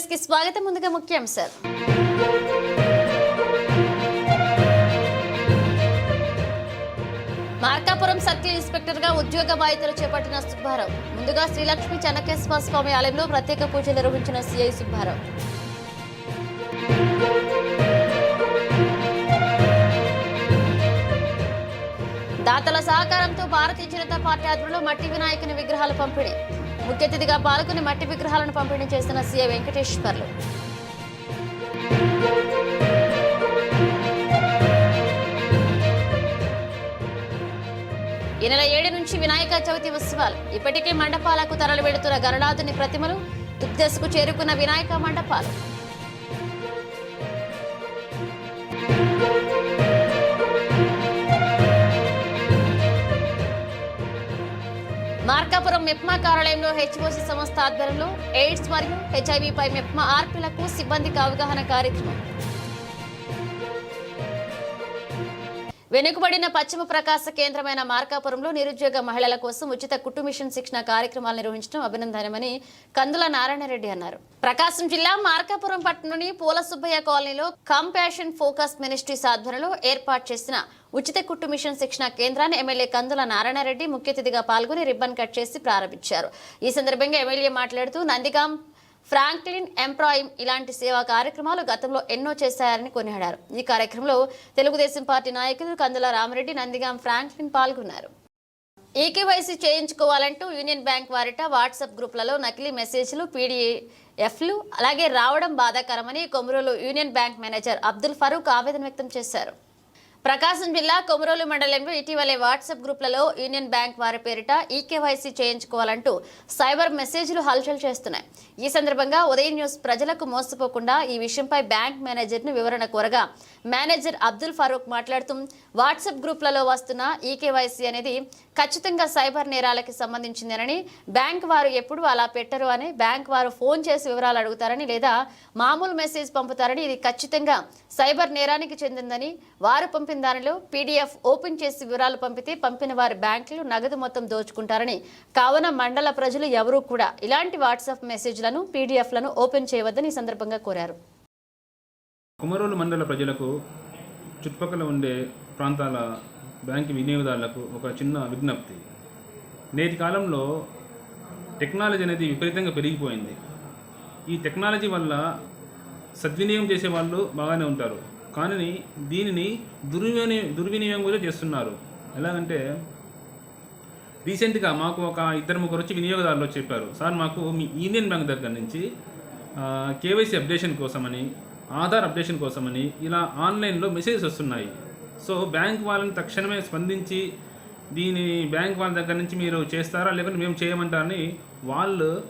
న్యూస్కి స్వాగతం ముందుగా ముఖ్యాంశాలు మార్కాపురం సర్కిల్ ఇన్స్పెక్టర్గా ఉద్యోగ బాధ్యతలు చేపట్టిన సుబ్బారావు. ముందుగా శ్రీలక్ష్మి చెన్నకేశ్వర స్వామి ఆలయంలో ప్రత్యేక పూజలు నిర్వహించిన సిఐ సుబ్బారావు. దాతల సహకారంతో భారతీయ జనతా పార్టీ ఆధ్వర్యంలో మట్టి వినాయకుని విగ్రహాల పంపిణీ. ముఖ్య అతిథిగా పాల్గొని మట్టి విగ్రహాలను పంపిణీ చేసిన సీఏ వెంకటేశ్వర్లు. ఈ నెల ఏడు నుంచి వినాయక చవితి ఉత్సవాలు. ఇప్పటికే మండపాలకు తరలి వెడుతున్న గరుడాదుని ప్రతిమలు తుప్దశకు చేరుకున్న వినాయక మండపాలు. మార్కాపురం మెప్మా కార్యాలయంలో హెచ్ఓసి సంస్థ ఆధ్వర్యంలో ఎయిడ్స్ మరియు హెచ్ఐవిపై మెప్మా ఆర్పీలకు సిబ్బందికి అవగాహన కార్యక్రమం. వెనుకబడిన పశ్చిమ ప్రకాశ కేంద్రమైన మార్కాపురంలో నిరుద్యోగ మహిళల కోసం ఉచిత కుట్టు మిషన్ శిక్షణ కార్యక్రమాలు నిర్వహించడం అభినందనమని కందుల నారాయణరెడ్డి అన్నారు. ప్రకాశం జిల్లా మార్కాపురం పట్టణంలోని పూల సుబ్బయ్య కాలనీలో కంపాషన్ ఫోకస్ మినిస్ట్రీస్ ఆధ్వర్యంలో ఏర్పాటు చేసిన ఉచిత కుట్టు మిషన్ శిక్షణ కేంద్రాన్ని ఎమ్మెల్యే కందుల నారాయణరెడ్డి ముఖ్య అతిథిగా పాల్గొని రిబ్బన్ కట్ చేసి ప్రారంభించారు. ఈ సందర్భంగా ఎమ్మెల్యే మాట్లాడుతూ నందిగాం ఫ్రాంక్లిన్ ఎంప్రాయిమ్ ఇలాంటి సేవా కార్యక్రమాలు గతంలో ఎన్నో చేశారని కొనియాడారు. ఈ కార్యక్రమంలో తెలుగుదేశం పార్టీ నాయకులు కందుల రామరెడ్డి నందిగాం ఫ్రాంక్లిన్ పాల్గొన్నారు. ఈకేవైసీ చేయించుకోవాలంటూ యూనియన్ బ్యాంక్ వారిట వాట్సాప్ గ్రూపులలో నకిలీ మెసేజ్లు పీడీఎఫ్లు అలాగే రావడం బాధాకరమని Komarolu union bank manager Abdul Farooq ఆవేదన వ్యక్తం చేశారు. ప్రకాశం జిల్లా కొమరోలు మండలంలో ఇటీవలే వాట్సాప్ గ్రూప్లలో యూనియన్ బ్యాంక్ వారి పేరిట ఈకేవైసీ చేయించుకోవాలంటూ సైబర్ మెసేజ్లు హల్చల్ చేస్తున్నాయి. ఈ సందర్భంగా ఉదయం న్యూస్ ప్రజలకు మోసపోకుండా ఈ విషయంపై బ్యాంక్ మేనేజర్ను వివరణ కోరగా మేనేజర్ అబ్దుల్ ఫారూక్ మాట్లాడుతూ వాట్సాప్ గ్రూప్లలో వస్తున్న ఈకేవైసీ అనేది ఖచ్చితంగా సైబర్ నేరాలకి సంబంధించిందేనని బ్యాంక్ వారు ఎప్పుడు అలా పెట్టరు అని బ్యాంక్ వారు ఫోన్ చేసి వివరాలు అడుగుతారని లేదా మామూలు మెసేజ్ పంపుతారని ఇది ఖచ్చితంగా సైబర్ నేరానికి చెందిందని వారు పంపిన దానిలో పీడీఎఫ్ ఓపెన్ చేసి వివరాలు పంపితే పంపిన వారి బ్యాంకులు నగదు మొత్తం దోచుకుంటారని. కావున మండల ప్రజలు ఎవరూ కూడా ఇలాంటి వాట్సాప్ మెసేజ్లను పీడీఎఫ్లను ఓపెన్ చేయవద్దని ఈ సందర్భంగా కోరారు. కుమరోలు మండల ప్రజలకు చుట్టుపక్కల ఉండే ప్రాంతాల బ్యాంకు వినియోగదారులకు ఒక చిన్న విజ్ఞప్తి. నేటి కాలంలో టెక్నాలజీ అనేది విపరీతంగా పెరిగిపోయింది. ఈ టెక్నాలజీ వల్ల సద్వినియోగం చేసే వాళ్ళు బాగానే ఉంటారు. కానీ దీనిని దుర్విని దుర్వినియోగం కూడా చేస్తున్నారు. ఎలాగంటే రీసెంట్గా మాకు ఒక ఇద్దరు ముగ్గురు వచ్చి వినియోగదారులు చెప్పారు. సార్ మాకు మీ యూనియన్ బ్యాంక్ దగ్గర నుంచి కేవైసీ అప్డేషన్ కోసమని ఆధార్ అప్డేషన్ కోసమని ఇలా ఆన్లైన్లో మెసేజెస్ వస్తున్నాయి. సో బ్యాంక్ వాళ్ళని తక్షణమే స్పందించి దీని బ్యాంక్ వాళ్ళ దగ్గర నుంచి మీరు చేస్తారా? లేకుంటే మేము చేయమంటారని వాళ్ళు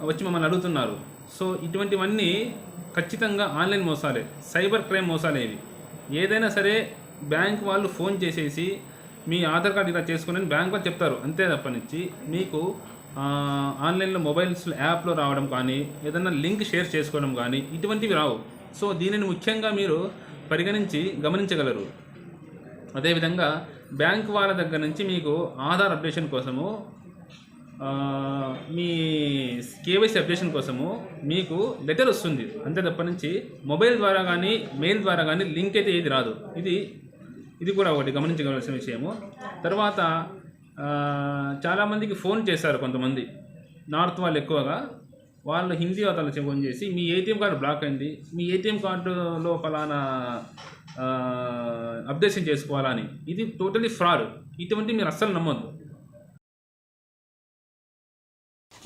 వచ్చి మమ్మల్ని అడుగుతున్నారు. సో ఇటువంటివన్నీ ఖచ్చితంగా ఆన్లైన్ మోసాలే. సైబర్ క్రైమ్ మోసాలే ఇవి. ఏదైనా సరే బ్యాంక్ వాళ్ళు ఫోన్ చేసేసి మీ ఆధార్ కార్డు ఇలా చేసుకుని బ్యాంక్ వాళ్ళు చెప్తారు. అంతే తప్పనిచ్చి మీకు ఆన్లైన్లో మొబైల్స్ యాప్లో రావడం కానీ ఏదైనా లింక్ షేర్ చేసుకోవడం కానీ ఇటువంటివి రావు. సో దీనిని ముఖ్యంగా మీరు పరిగణించి గమనించగలరు. అదేవిధంగా బ్యాంక్ వాళ్ళ దగ్గర నుంచి మీకు ఆధార్ అప్డేషన్ కోసము మీ కేవైసీ అప్డేషన్ కోసము మీకు లెటర్ వస్తుంది. అంతే తప్ప నుంచి మొబైల్ ద్వారా కానీ మెయిల్ ద్వారా కానీ లింక్ అయితే ఏది రాదు. ఇది ఇది కూడా ఒకటి గమనించగలసిన విషయము. తర్వాత చాలామందికి ఫోన్ చేశారు కొంతమంది. నార్త్ వాళ్ళు ఎక్కువగా. వాళ్ళు హిందీ వాళ్ళకి ఫోన్ చేసి మీ ఏటీఎం కార్డు బ్లాక్ అయింది. మీ ఏటీఎం కార్డులో ఫలానా అప్డేషన్ చేసుకోవాలని ఇది టోటలీ ఫ్రాడ్. ఇటువంటి మీరు అస్సలు నమ్మద్దు.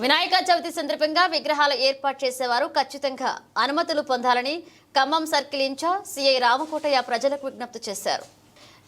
వినాయక చవితి సందర్భంగా విగ్రహాలు ఏర్పాటు చేసేవారు ఖచ్చితంగా అనుమతులు పొందాలని Khammam circle in-charge CI Ramakotaiah ప్రజలకు విజ్ఞప్తి చేశారు.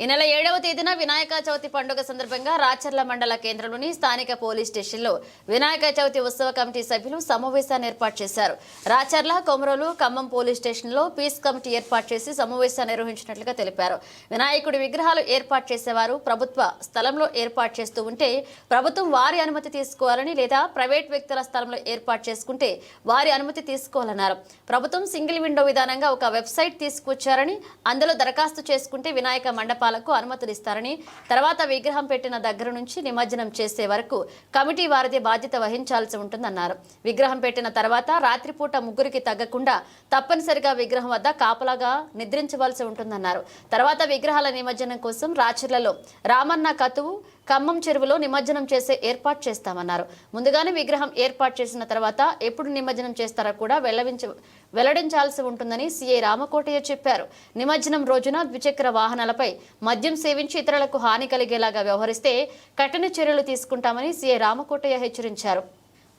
ఈ నెల ఏడవ తేదీన వినాయక చవితి పండుగ సందర్భంగా రాచర్ల మండల కేంద్రంలోని స్థానిక పోలీస్ స్టేషన్లో వినాయక చవితి ఉత్సవ కమిటీ సభ్యులు సమావేశాన్ని ఏర్పాటు చేశారు. రాచర్ల కొమరోలు ఖమ్మం పోలీస్ స్టేషన్లో పీస్ కమిటీ ఏర్పాటు చేసి సమావేశాన్ని నిర్వహించినట్లుగా తెలిపారు. వినాయకుడి విగ్రహాలు ఏర్పాటు చేసేవారు ప్రభుత్వ స్థలంలో ఏర్పాటు చేస్తూ ఉంటే ప్రభుత్వం వారి అనుమతి తీసుకోవాలని లేదా ప్రైవేట్ వ్యక్తుల స్థలంలో ఏర్పాటు చేసుకుంటే వారి అనుమతి తీసుకోవాలన్నారు. ప్రభుత్వం సింగిల్ విండో విధానంగా ఒక వెబ్సైట్ తీసుకొచ్చారని అందులో దరఖాస్తు చేసుకుంటే వినాయక మండపాలు కార్యకలాపాలకు అనుమతులిస్తారని తర్వాత విగ్రహం పెట్టిన దగ్గర నుంచి నిమజ్జనం చేసే వరకు కమిటీ వారిదే బాధ్యత వహించాల్సి ఉంటుందన్నారు. విగ్రహం పెట్టిన తర్వాత రాత్రిపూట ముగ్గురికి తగ్గకుండా తప్పనిసరిగా విగ్రహం వద్ద కాపలాగా నిద్రించవలసి ఉంటుందన్నారు. తర్వాత విగ్రహాల నిమజ్జనం కోసం రాచర్లలో రామన్న కతువు ఖమ్మం చెరువులో నిమజ్జనం చేసే ఏర్పాటు చేస్తామన్నారు. ముందుగానే విగ్రహం ఏర్పాటు చేసిన తర్వాత ఎప్పుడు నిమజ్జనం చేస్తారో కూడా వెల్లవించ వెల్లడించాల్సి ఉంటుందని సీఐ రామకోటయ్య చెప్పారు. నిమజ్జనం రోజున ద్విచక్ర వాహనాలపై మద్యం సేవించి ఇతరులకు హాని కలిగేలాగా వ్యవహరిస్తే కఠిన చర్యలు తీసుకుంటామని సీఐ రామకోటయ్య హెచ్చరించారు.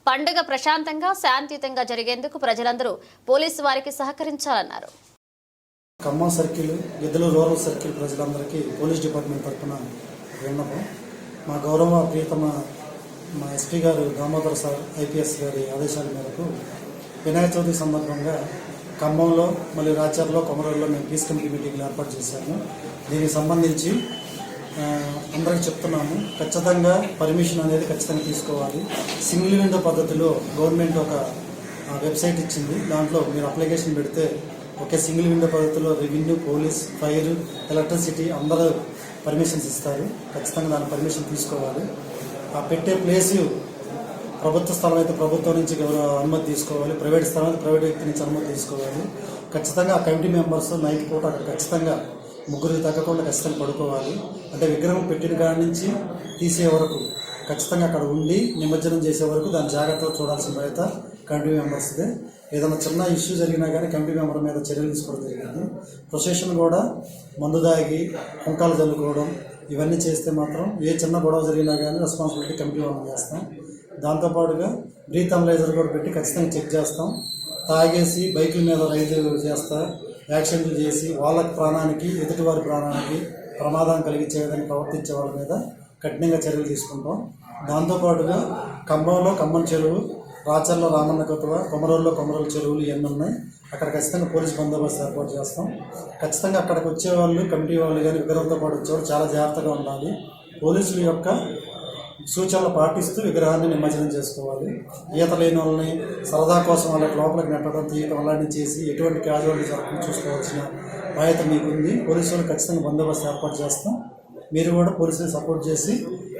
పండుగ ప్రశాంతంగా శాంతియుతంగా జరిగేందుకు ప్రజలందరూ పోలీసు వారికి సహకరించాలన్నారు. Khammam circle Giddalur rural circle ప్రజలందరికీ పోలీస్ డిపార్ట్మెంట్ తరఫున విన్నపం. మా గౌరవ ప్రియతమ మా ఎస్పీ గారు దామోదర్ సార్ ఐపీఎస్ గారి ఆదేశాల మేరకు వినాయక చవితి సందర్భంగా ఖమ్మంలో మళ్ళీ రాచర్లో కొమరూరులో మేము పీస్ కమిటీ మీటింగ్లు ఏర్పాటు చేశాము. దీనికి సంబంధించి అందరికీ చెప్తున్నాము ఖచ్చితంగా పర్మిషన్ అనేది ఖచ్చితంగా తీసుకోవాలి. సింగిల్ విండో పద్ధతిలో గవర్నమెంట్ ఒక వెబ్సైట్ ఇచ్చింది. దాంట్లో మీరు అప్లికేషన్ పెడితే ఒకే సింగిల్ విండో పద్ధతిలో రెవెన్యూ పోలీస్ ఫైర్ ఎలక్ట్రిసిటీ అందరూ పర్మిషన్స్ ఇస్తారు. ఖచ్చితంగా దాని పర్మిషన్ తీసుకోవాలి. ఆ పెట్టే ప్లేస్ ప్రభుత్వ స్థలం అయితే ప్రభుత్వం నుంచి అనుమతి తీసుకోవాలి ప్రైవేట్ స్థలం అయితే ప్రైవేట్ వ్యక్తి నుంచి అనుమతి తీసుకోవాలి. ఖచ్చితంగా ఆ కమిటీ మెంబర్స్ నైట్ పూట అక్కడ ఖచ్చితంగా ముగ్గురికి తగ్గకుండా ఖచ్చితంగా పడుకోవాలి. అంటే విగ్రహం పెట్టిన కాడి నుంచి తీసే వరకు ఖచ్చితంగా అక్కడ ఉండి నిమజ్జనం చేసే వరకు దాని జాగ్రత్తగా చూడాల్సిన బాధ్యత కమిటీ మెంబర్స్దే ఏదైనా చిన్న ఇష్యూ జరిగినా కానీ కమిటీ మెంబర్ మీద చర్యలు తీసుకోవడం జరిగింది. ప్రొసెషన్ కూడా మందు దాగి కుంకాలు చల్లుకోవడం ఇవన్నీ చేస్తే మాత్రం ఏ చిన్న గొడవ జరిగినా కానీ రెస్పాన్సిబిలిటీ కమిటీ మెంబర్ చేస్తాం. దాంతోపాటుగా బ్రీత్ అనలైజర్ కూడా పెట్టి ఖచ్చితంగా చెక్ చేస్తాం. తాగేసి బైకుల మీద రైతులు చేస్తా యాక్సిడెంట్లు చేసి వాళ్ళ ప్రాణానికి ఎదుటివారి ప్రాణానికి ప్రమాదం కలిగించే విధంగా ప్రవర్తించే వాళ్ళ మీద కఠినంగా చర్యలు తీసుకుంటాం. దాంతోపాటుగా ఖమ్మంలో ఖమ్మం చెరువు రాచర్లో రామన్న కొత్తవ కొమరూరులో కొమరూరు చెరువులు ఇవన్నీ ఉన్నాయి. అక్కడ ఖచ్చితంగా పోలీస్ బందోబస్తు ఏర్పాటు చేస్తాం. ఖచ్చితంగా అక్కడికి వచ్చే వాళ్ళు కమిటీ వాళ్ళు కానీ విగ్రహంతో పాటు వచ్చేవాళ్ళు చాలా జాగ్రత్తగా ఉండాలి. పోలీసుల యొక్క సూచనలు పాటిస్తూ విగ్రహాన్ని నిమజ్జనం చేసుకోవాలి. ఈత లేని వాళ్ళని సరదా కోసం వాళ్ళకి లోపలికి నెట్టడం తీయడం అలాంటివి చేసి ఎటువంటి క్యాజువాలిటీ జరగకుండా చూసుకోవాల్సిన బాధ్యత మీకుంది. పోలీసు వాళ్ళు ఖచ్చితంగా బందోబస్తు ఏర్పాటు చేస్తాం. మీరు కూడా పోలీసులు సపోర్ట్ చేసి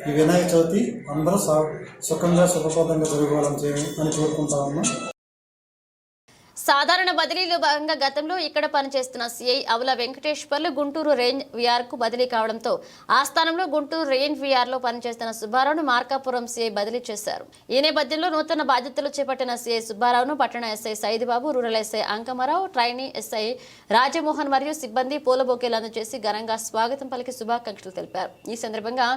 ఈ వినాయక చవితి అందరూ సుఖంగా సుఖప్రదంగా జరగాలని అని కోరుకుంటా ఉన్నాం. సాధారణ బదిలీలో భాగంగా గతంలో ఇక్కడ పనిచేస్తున్న సిఐ అవుల వెంకటేశ్వర్లు గుంటూరు రేంజ్ విఆర్కు బదిలీ కావడంతో ఆ స్థానంలో గుంటూరు రేంజ్ విఆర్లో పనిచేస్తున్న సుబ్బారావును మార్కాపురం సిఐ బదిలీ చేశారు. ఈ నేపథ్యంలో నూతన బాధ్యతలు చేపట్టిన సిఐ సుబ్బారావును పట్టణ SI Saidibabu rural SI Ankamarao trainee SI Rajamohan మరియు సిబ్బంది పూల బొకేలు అందజేసి ఘనంగా స్వాగతం పలికి శుభాకాంక్షలు తెలిపారు. ఈ సందర్భంగా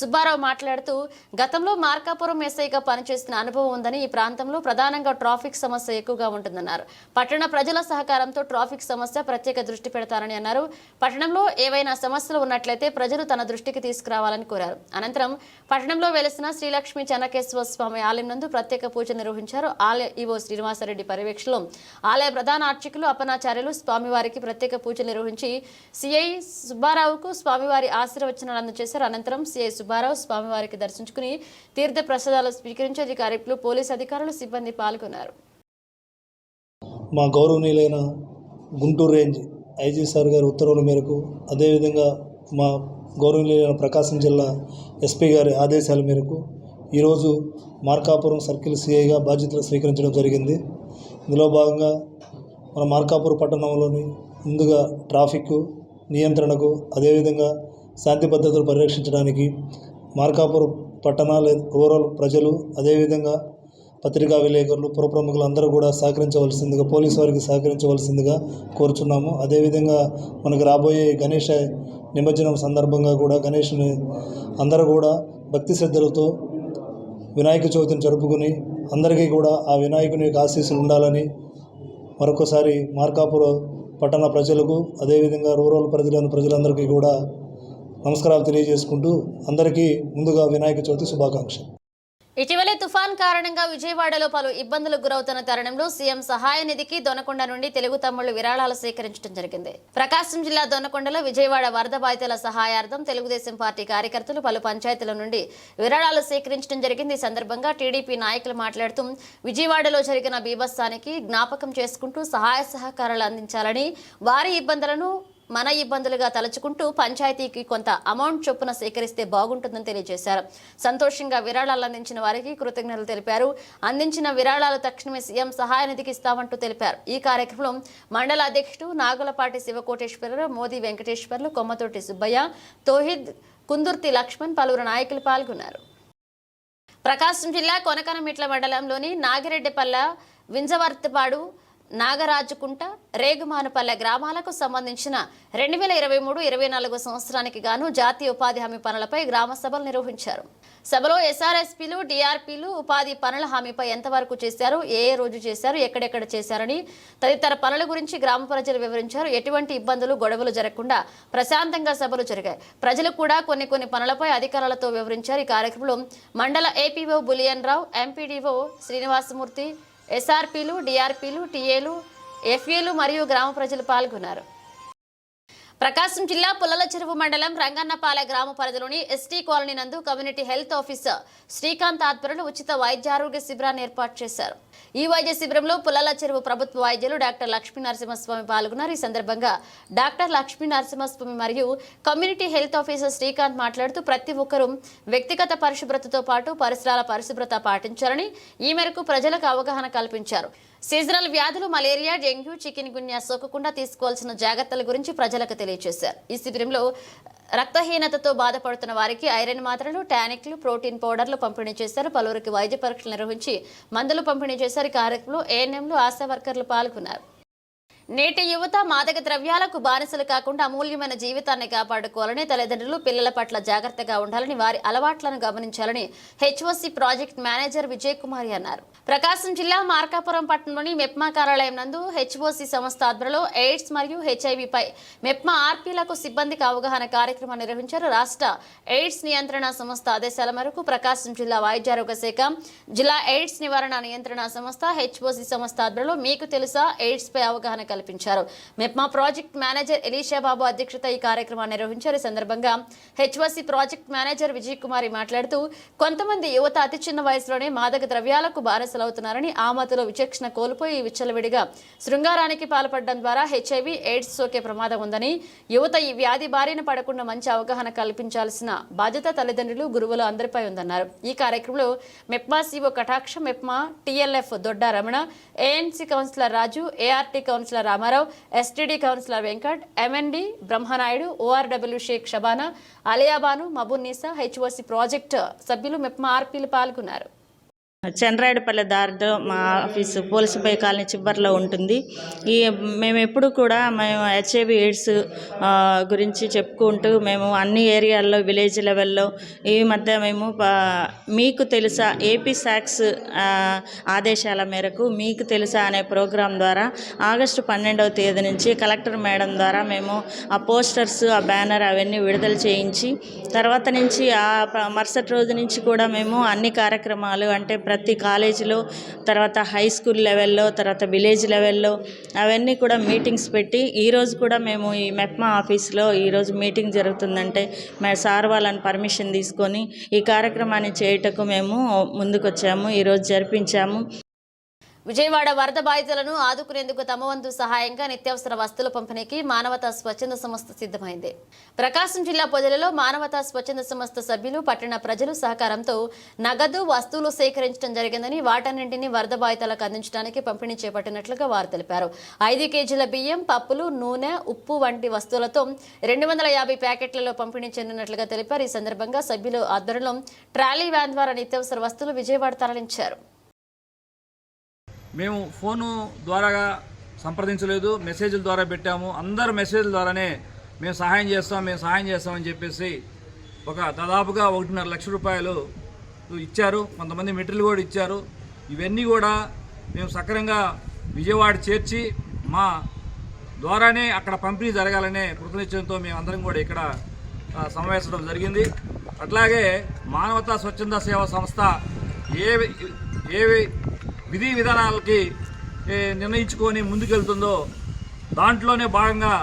సుబ్బారావు మాట్లాడుతూ గతంలో మార్కాపురం ఎస్ఐగా పనిచేసిన అనుభవం ఉందని ఈ ప్రాంతంలో ప్రధానంగా ట్రాఫిక్ సమస్య ఎక్కువగా ఉంటుందన్నారు. పట్టణ ప్రజల సహకారంతో ట్రాఫిక్ సమస్య ప్రత్యేక దృష్టి పెడతారని అన్నారు. పట్టణంలో ఏవైనా సమస్యలు ఉన్నట్లయితే ప్రజలు తన దృష్టికి తీసుకురావాలని కోరారు. అనంతరం పట్టణంలో వెలిసిన శ్రీలక్ష్మి చెన్నకేశ్వర స్వామి ఆలయం నందు ప్రత్యేక పూజ నిర్వహించారు. ఆలయ ఈవో శ్రీనివాసరెడ్డి పర్యవేక్షణలో ఆలయ ప్రధాన అర్చకులు అపనాచార్యులు స్వామివారికి ప్రత్యేక పూజ నిర్వహించి సిఐ సుబ్బారావుకు స్వామివారి ఆశీర్వచనాలు అందజేశారు. అనంతరం సిఐ సుబ్బారావు స్వామివారికి దర్శించుకుని తీర్థ ప్రసాదాలు స్వీకరించి అధికారులు పోలీసు అధికారులు సిబ్బంది పాల్గొన్నారు. మా గౌరవనీయులైన గుంటూరు రేంజ్ ఐజీ సార్ గారి ఉత్తర్వుల మేరకు అదేవిధంగా మా గౌరవనీయులైన ప్రకాశం జిల్లా ఎస్పీ గారి ఆదేశాల మేరకు ఈరోజు మార్కాపురం సర్కిల్ సిఐగా బాధ్యతలు స్వీకరించడం జరిగింది. ఇందులో భాగంగా మన మార్కాపురం పట్టణంలోని ముందుగా ట్రాఫిక్ నియంత్రణకు అదేవిధంగా శాంతి భద్రతలు పరిరక్షించడానికి మార్కాపురం పట్టణ లేదా రూరల్ ప్రజలు అదేవిధంగా పత్రికా విలేకరులు పురప్రముఖులు అందరూ కూడా సహకరించవలసిందిగా పోలీసు వారికి సహకరించవలసిందిగా కోరుచున్నాము. అదేవిధంగా మనకు రాబోయే గణేష నిమజ్జనం సందర్భంగా కూడా గణేష్ని అందరూ కూడా భక్తి శ్రద్ధలతో వినాయక చవితిని జరుపుకుని అందరికీ కూడా ఆ వినాయకుని యొక్క ఆశీస్సులు ఉండాలని మరొకసారి మార్కాపుర పట్టణ ప్రజలకు అదేవిధంగా రూరల్ ప్రజలను ప్రజలందరికీ కూడా నమస్కారాలు తెలియజేసుకుంటూ అందరికీ ముందుగా వినాయక చవితి శుభాకాంక్షలు. ఇటీవలే తుఫాన్ కారణంగా విజయవాడలో పలు ఇబ్బందులకు గురవుతున్న తరుణంలో సీఎం సహాయ నిధికి దొనకొండ నుండి తెలుగు తమ్ముళ్ళు విరాళాలు సేకరించడం జరిగింది. ప్రకాశం జిల్లా దొనకొండలో విజయవాడ వరద బాధితుల సహాయార్థం తెలుగుదేశం పార్టీ కార్యకర్తలు పలు పంచాయతీల నుండి విరాళాలు సేకరించడం జరిగింది. ఈ సందర్భంగా టీడీపీ నాయకులు మాట్లాడుతూ విజయవాడలో జరిగిన బీభత్సానికి జ్ఞాపకం చేసుకుంటూ సహాయ సహకారాలు అందించాలని వారి ఇబ్బందులను మన ఇబ్బందులుగా తలుచుకుంటూ పంచాయతీకి కొంత అమౌంట్ చొప్పున సేకరిస్తే బాగుంటుందని తెలియజేశారు. సంతోషంగా విరాళాలు అందించిన వారికి కృతజ్ఞతలు తెలిపారు. అందించిన విరాళాలు తక్షణమే సీఎం సహాయ నిధికి ఇస్తామంటూ తెలిపారు. ఈ కార్యక్రమంలో మండల అధ్యక్షుడు నాగులపాటి శివకోటేశ్వరరావు మోదీ వెంకటేశ్వర్లు కొమ్మతోటి సుబ్బయ్య తోహిద్ కుందుర్తి లక్ష్మణ్ పలువురు నాయకులు పాల్గొన్నారు. ప్రకాశం జిల్లా కొనకనమిట్ల మండలంలోని నాగిరెడ్డిపల్ల వింజవర్తిపాడు నాగరాజుకుంట రేగుమానుపల్లె గ్రామాలకు సంబంధించిన రెండు వేల ఇరవై మూడు ఇరవై నాలుగు సంవత్సరానికి గాను జాతీయ ఉపాధి హామీ పనులపై గ్రామ సభలు నిర్వహించారు. సభలో ఎస్ఆర్ఎస్పీలు డిఆర్పీలు ఉపాధి పనుల హామీపై ఎంతవరకు చేశారు ఏ ఏ రోజు చేశారు ఎక్కడెక్కడ చేశారని తదితర పనుల గురించి గ్రామ ప్రజలు వివరించారు. ఎటువంటి ఇబ్బందులు గొడవలు జరగకుండా ప్రశాంతంగా సభలు జరిగాయి. ప్రజలు కూడా కొన్ని కొన్ని పనులపై అధికారులతో వివరించారు. ఈ కార్యక్రమంలో మండల ఏపీఓ బులియన్ రావు ఎంపీడీఓ శ్రీనివాసమూర్తి ఎస్ఆర్పీలు డిఆర్పీలు టీఏలు ఎఫ్ఏలు మరియు గ్రామ ప్రజలు పాల్గొన్నారు. ప్రకాశం జిల్లా పుల్లల చెరువు మండలం రంగన్నపాలె గ్రామ పరిధిలోని ఎస్టీ కాలనీ నందు కమ్యూనిటీ హెల్త్ ఆఫీసర్ శ్రీకాంత్ ఆధ్వర్యంలో ఉచిత వైద్యారోగ్య శిబిరాన్ని ఏర్పాటు చేశారు. ఈ వైద్య శిబిరంలో పుల్లల చెరువు ప్రభుత్వ వైద్యులు డాక్టర్ లక్ష్మీ నరసింహస్వామి పాల్గొన్నారు. ఈ సందర్భంగా డాక్టర్ లక్ష్మీ నరసింహస్వామి మరియు కమ్యూనిటీ హెల్త్ ఆఫీసర్ శ్రీకాంత్ మాట్లాడుతూ ప్రతి ఒక్కరూ వ్యక్తిగత పరిశుభ్రతతో పాటు పరిసరాల పరిశుభ్రత పాటించాలని ఈ మేరకు ప్రజలకు అవగాహన కల్పించారు. సీజనల్ వ్యాధులు మలేరియా డెంగ్యూ చికెన్ గున్యా సోకకుండా తీసుకోవాల్సిన జాగ్రత్తల గురించి ప్రజలకు తెలియజేశారు. ఈ శిబిరంలో రక్తహీనతతో బాధపడుతున్న వారికి ఐరన్ మాత్రలు టానిక్లు ప్రోటీన్ పౌడర్లు పంపిణీ చేశారు. పలువురికి వైద్య పరీక్షలు నిర్వహించి మందులు పంపిణీ చేశారు. ఈ కార్యక్రమంలో ఏఎన్ఎంలు ఆశా వర్కర్లు పాల్గొన్నారు. నేటి యువత మాదక ద్రవ్యాలకు బానిసలు కాకుండా అమూల్యమైన జీవితాన్ని కాపాడుకోవాలని తల్లిదండ్రులు పిల్లల పట్ల జాగ్రత్తగా ఉండాలని వారి అలవాట్లను గమనించాలని HOC project manager Vijay Kumari అన్నారు. ప్రకాశం జిల్లా మార్కాపురం పట్టణంలోని మెప్మా కార్యాలయం నందు హెచ్ఓసి సంస్థ ఆధ్వర్యంలో ఎయిడ్స్ మరియు హెచ్ఐవిపై మెప్మా ఆర్పీలకు సిబ్బందికి అవగాహన కార్యక్రమం నిర్వహించారు రాష్ట్ర ఎయిడ్స్ నియంత్రణ సంస్థ ఆదేశాల మేరకు ప్రకాశం జిల్లా వైద్యారోగ్య శాఖ జిల్లా ఎయిడ్స్ నివారణ నియంత్రణ సంస్థ హెచ్ఓసి సంస్థ ఆధ్వర్యంలో మీకు తెలుసా ఎయిడ్స్పై అవగాహన అవగాహన కల్పించారు. MEPMA project manager Elisha Babu అధ్యక్షత ఈ కార్యక్రమాన్ని నిర్వహించారు. ఈ సందర్భంగా HVC project manager Vijay Kumari మాట్లాడుతూ కొంతమంది యువత అతి చిన్న వయసులోనే మాదక ద్రవ్యాలకు బారసలవుతున్నారని ఆ మతులో విచక్షణ కోల్పోయి విచ్చలవిడిగా శృంగారానికి పాల్పడడం ద్వారా హెచ్ఐవి ఎయిడ్స్ సోకే ప్రమాదం ఉందని యువత ఈ వ్యాధి బారిన పడకుండా మంచి అవగాహన కల్పించాల్సిన బాధ్యత తల్లిదండ్రులు గురువులు అందరిపై ఉందన్నారు. ఈ కార్యక్రమంలో మెప్మా సిఓ కటాక్ష MEPMA TLF Dodda Ramana ANC counsellor Raju ART counsellor Ramarao STD counsellor Venkat MND Brahmanaidu ORW Shaik Shabana Aliyabanu Mabunnisa HOC project సభ్యులు మెప్మా ఆర్పీలు పాల్గొన్నారు. చంద్రాయుడుపల్లి దారిలో మా ఆఫీసు పోలీసుపై కాలనీ చివరిలో ఉంటుంది. ఈ మేము ఎప్పుడు కూడా మేము హెచ్ఐవి ఎయిడ్స్ గురించి చెప్పుకుంటూ మేము అన్ని ఏరియాల్లో విలేజ్ లెవెల్లో ఈ మధ్య మేము మీకు తెలుసా ఏపీ సాక్స్ ఆదేశాల మేరకు మీకు తెలుసా అనే ప్రోగ్రాం ద్వారా ఆగస్టు పన్నెండవ తేదీ నుంచి కలెక్టర్ మేడం ద్వారా మేము ఆ పోస్టర్స్ ఆ బ్యానర్ అవన్నీ విడుదల చేయించి తర్వాత నుంచి ఆ మరుసటి రోజు నుంచి కూడా మేము అన్ని కార్యక్రమాలు అంటే ప్రతి కాలేజీలో తర్వాత హై స్కూల్ లెవెల్లో తర్వాత విలేజ్ లెవెల్లో అవన్నీ కూడా మీటింగ్స్ పెట్టి ఈరోజు కూడా మేము ఈ మెప్మా ఆఫీస్లో ఈరోజు మీటింగ్ జరుగుతుందంటే మా సార్ వాళ్ళని పర్మిషన్ తీసుకొని ఈ కార్యక్రమాన్ని చేయుటకు మేము ముందుకొచ్చాము ఈరోజు జరిపించాము. విజయవాడ వరద బాధితులను ఆదుకునేందుకు తమ వంతు సహాయంగా నిత్యావసర వస్తువుల పంపిణీకి మానవతా స్వచ్ఛంద సంస్థ సిద్ధమైంది. ప్రకాశం జిల్లా పొదలలో మానవతా స్వచ్ఛంద సంస్థ సభ్యులు పట్టణ ప్రజలు సహకారంతో నగదు వస్తువులు సేకరించడం జరిగిందని వాటన్నింటినీ వరద బాధితులకు అందించడానికి పంపిణీ చేపట్టినట్లుగా వారు తెలిపారు. ఐదు కేజీల బియ్యం పప్పులు నూనె ఉప్పు వంటి వస్తువులతో రెండు వందల యాభై ప్యాకెట్లలో పంపిణీ చెందినట్లుగా తెలిపారు. ఈ సందర్భంగా సభ్యులు ఆధ్వర్యంలో ట్రాలీ వ్యాన్ ద్వారా నిత్యావసర వస్తువులు విజయవాడ తరలించారు. మేము ఫోను ద్వారా సంప్రదించలేదు మెసేజ్ల ద్వారా పెట్టాము. అందరు మెసేజ్ల ద్వారానే మేము సహాయం చేస్తాం మేము సహాయం చేస్తామని చెప్పేసి ఒక దాదాపుగా ఒకటిన్నర లక్ష రూపాయలు ఇచ్చారు. కొంతమంది మెటీరియల్ కూడా ఇచ్చారు. ఇవన్నీ కూడా మేము సక్రమంగా విజయవాడ చేర్చి మా ద్వారానే అక్కడ పంపిణీ జరగాలనే కృతనిశ్చయంతో మేము అందరం కూడా ఇక్కడ సమావేశం జరిగింది. అట్లాగే మానవతా స్వచ్ఛంద సేవా సంస్థ ఏ ఏ విధి విధానాలకి నిర్ణయించుకొని ముందుకెళ్తుందో దాంట్లోనే భాగంగా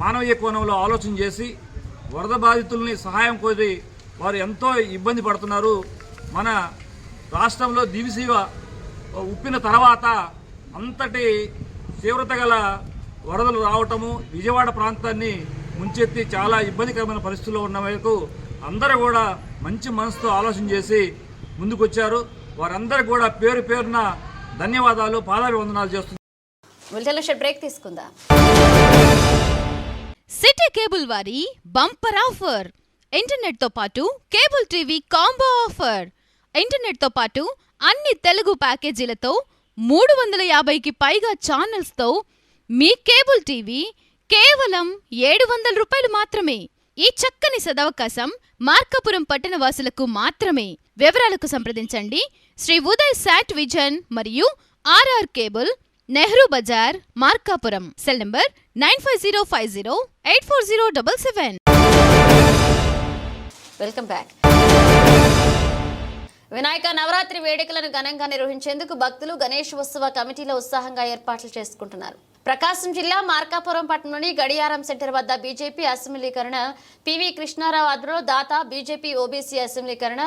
మానవీయ కోణంలో ఆలోచన చేసి వరద బాధితుల్ని సహాయం కోరి వారు ఎంతో ఇబ్బంది పడుతున్నారు. మన రాష్ట్రంలో దివిసీవ ఉప్పిన తర్వాత అంతటి తీవ్రత గల వరదలు రావటము విజయవాడ ప్రాంతాన్ని ముంచెత్తి చాలా ఇబ్బందికరమైన పరిస్థితుల్లో ఉన్న వరకు అందరూ కూడా మంచి మనసుతో ఆలోచన చేసి ముందుకొచ్చారు. వారందరికీ కూడా పేరు పేరున ధన్యవాదాలు పాదాభివందనాలు చేస్తున్నారు బ్రేక్ తీసుకుందాం. సిటీ కేబుల్ వారి బంపర్ ఆఫర్. ఇంటర్నెట్తో పాటు కేబుల్ టీవీ కాంబో ఆఫర్. ఇంటర్నెట్తో పాటు అన్ని తెలుగు ప్యాకేజీలతో మూడు వందల యాభైకి పైగా ఛానల్స్తో మీ కేబుల్ టీవీ కేవలం ఏడు వందల రూపాయలు మాత్రమే. ఈ చక్కని సదవకాశం మార్కాపురం పట్టణ వాసులకు మాత్రమే. వివరాలకు సంప్రదించండి. శ్రీ ఉదయ్ శాట్ విజన్ మరియు RR cable Nehru Bazar Markapuram. Cell number nine five zero five zero eight four zero double seven. Welcome back. Vinayaka Navaratri వేడుకలను ఘనంగా నిర్వహించేందుకు భక్తులు గణేష్ ఉత్సవ కమిటీలో ఉత్సాహంగా ఏర్పాట్లు చేసుకుంటున్నారు. ప్రకాశం జిల్లా మార్కాపురం పట్టణంలోని గడియారం సెంటర్ వద్ద బీజేపీ అసెంబ్లీకరణ పివి కృష్ణారావు ఆధ్వర్యంలో దాత బీజేపీ ఓబీసీ అసెంబ్లీకరణ